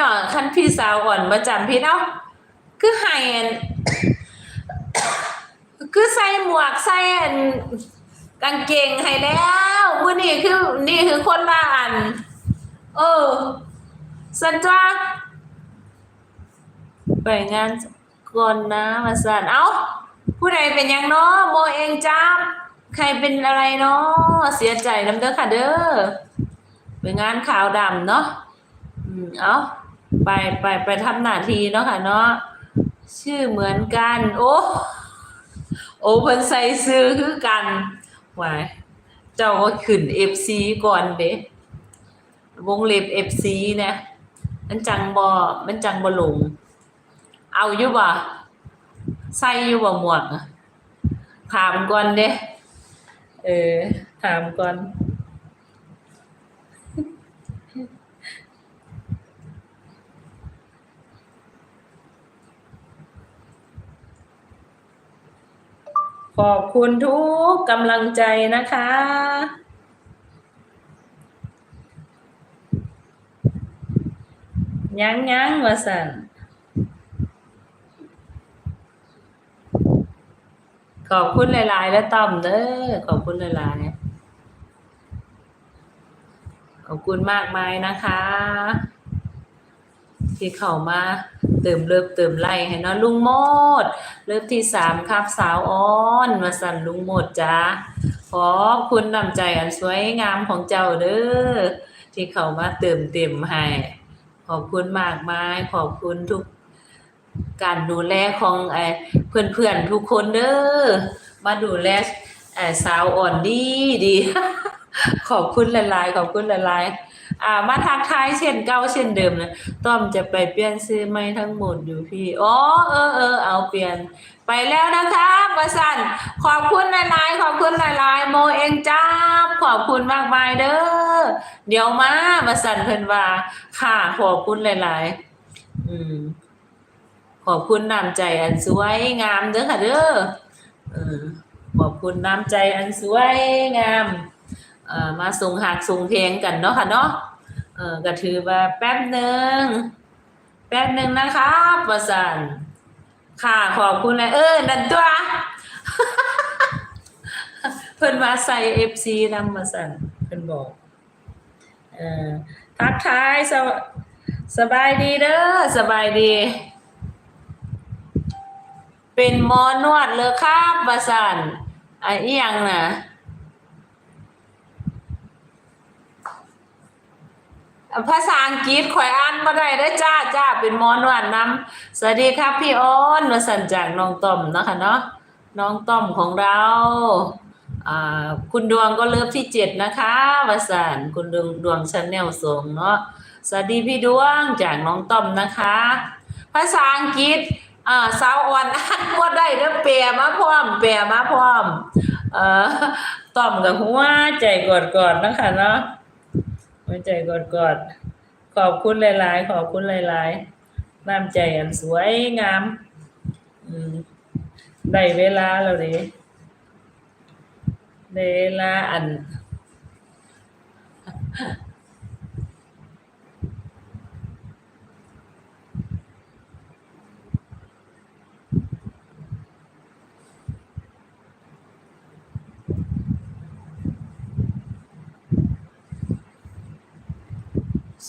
น้องคันพี่สาวอ่อนมาจำพี่เนาะคือให้อันคือใส่หมวกใส่อันกางเกงให้แล้วมื้อนี้คือนี่คือคนละอัน เออสันจ้าไปงานก่อนนะมาสันเอ้า ผู้ใดเป็นยังเนาะโมเองจ้าใครเป็นอะไรเนาะเสียใจน้ำเด้อค่ะเด้อไปงานขาวดำเนาะอืมเอา ไปไปไปทำหน้าที่เนาะค่ะเนาะชื่อเหมือนกัน โอ้โอเพิ่นใส่ซื้อคือกันวายเจ้าก็ขึ้น FC ก่อนเด้วงเล็บ FC เนี่ยมันจังบ่มันจังบ่หลงเอาอยู่บ่ใส่อยู่บ่หมวกถามก่อนเด้เออถามก่อน ขอบคุณทุกกำลังใจนะคะ ยังยังว่าสันขอบคุณหลาย ๆ แล้วต้อมเด้อขอบคุณหลาย ๆ ขอบคุณมากมายนะคะ ที่เข้ามา เติมเลิฟเติมไล่ให้เนาะลุงโมด เลิฟที่สามครับสาวอ้อนมาสั่นลุงโมดจ้าขอบคุณนำใจอันสวยงามของเจ้าเด้อที่เขามาเติมเต็มให้ ขอบคุณมากมาย ขอบคุณทุกการดูแลของไอ้เพื่อนๆทุกคนเด้อมาดูแลไอ้สาวอ่อนดีดี ขอบคุณหลายๆ ขอบคุณหลายๆ อ่า มาทักทายเช่นเก่าเช่นเดิมนะต้อมจะไปเปลี่ยนซื้อไม่ทั้งหมดอยู่พี่อ๋อเออเออเอาเปลี่ยน ไปแล้วนะคะประสันขอบคุณหลายๆ ขอบคุณหลายๆ โมเองจ้าขอบคุณมากมายเด้อเดี๋ยวมาประสันเพิ่นว่า ค่ะขอบคุณหลาย ๆ อืม ขอบคุณน้ำใจอันสวยงามเด้อค่ะเด้อขอบคุณน้ำใจอันสวยงาม มาส่งหักส่งเพลงกันเนาะค่ะเนาะเออก็ถือว่าแป๊บหนึ่งแป๊บหนึ่งนะครับประสันค่ะขอบคุณเลยเออนั่นตัว เพิ่นมาใส่ FC นำมาสั่นเพิ่นบอกเออทักทายสวสบายดีเด้อสบายดี เป็นมอนวดเลยครับบาสันไอ้อียังน่ะ ภาษาอังกฤษข่อยอ่านบ่ได้เด้จ้าจ้าเป็นมอนวดนน้ำสวัสดีครับพี่อ้อนมาสั่นจากน้องต้อมนะคะเนาะน้องต้อมของเราคุณดวงก็เลิฟที่เจ็ดนะคะวสันคุณดวงดวงชาแนลส่งเนาะสวัสดีพี่ดวงจากน้องต้อมนะคะ ภาษาอังกฤษอ่าสาวอ่อนอ่านบ่ได้เด้อแปลมาพร้อมแปลมาพร้อมเออต้อมกับหัวใจกอดๆนะคะเนาะ หัวใจกอดกอดขอบคุณหลาย ๆ ขอบคุณหลายๆน้ำใจอันสวยงามได้เวลาแล้วเด้ได้เวลาอัน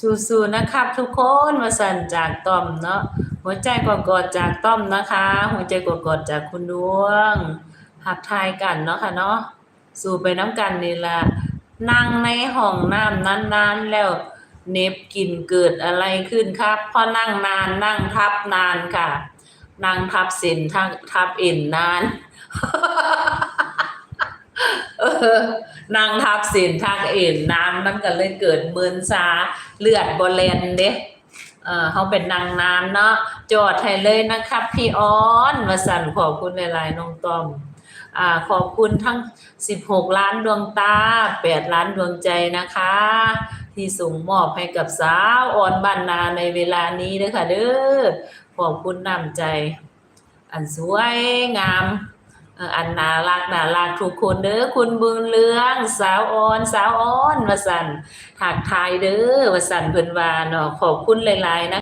สู้ๆนะครับ ทุกคนมาสั่นจากต้อมเนาะหัวใจกอดๆจากต้อมนะคะ หัวใจกอดๆจากคุณดวง หักทายกันเนาะค่ะเนาะสู้ไปน้ำกันนี่ละนั่งในห้องน้ำนานๆแล้ว เน็บกินเกิดอะไรขึ้นครับพราะนั่งนานนั่งทับนานค่ะ นั่งทับเส้นทับทับเอ็นนาน เออ นั่งทับเส้นทักเอ็นน้ำมันก็เลยเกิดเมินซาเลือดบอแลนเด้เออเขาเป็นนางนานเนาะจอดให้เลยนะครับพี่ออนมาสั่นขอบคุณหลายๆน้องต้อมอ่าขอบคุณทั้ง 16 ล้านดวงตา 8 ล้านดวงใจนะคะ ที่ส่งมอบให้กับสาวอ่อนบ้านนาในเวลานี้เด้อค่ะเด้อขอบคุณน้ำใจ อันสวยงาม อันน่ารักน่ารักทุกคนเด้อคุณบุญเลือง สาวอ่อนสาวอ่อนว่าสันถักทายเด้อว่าสันเพิ่นว่าเนาะขอบคุณหลายๆนะ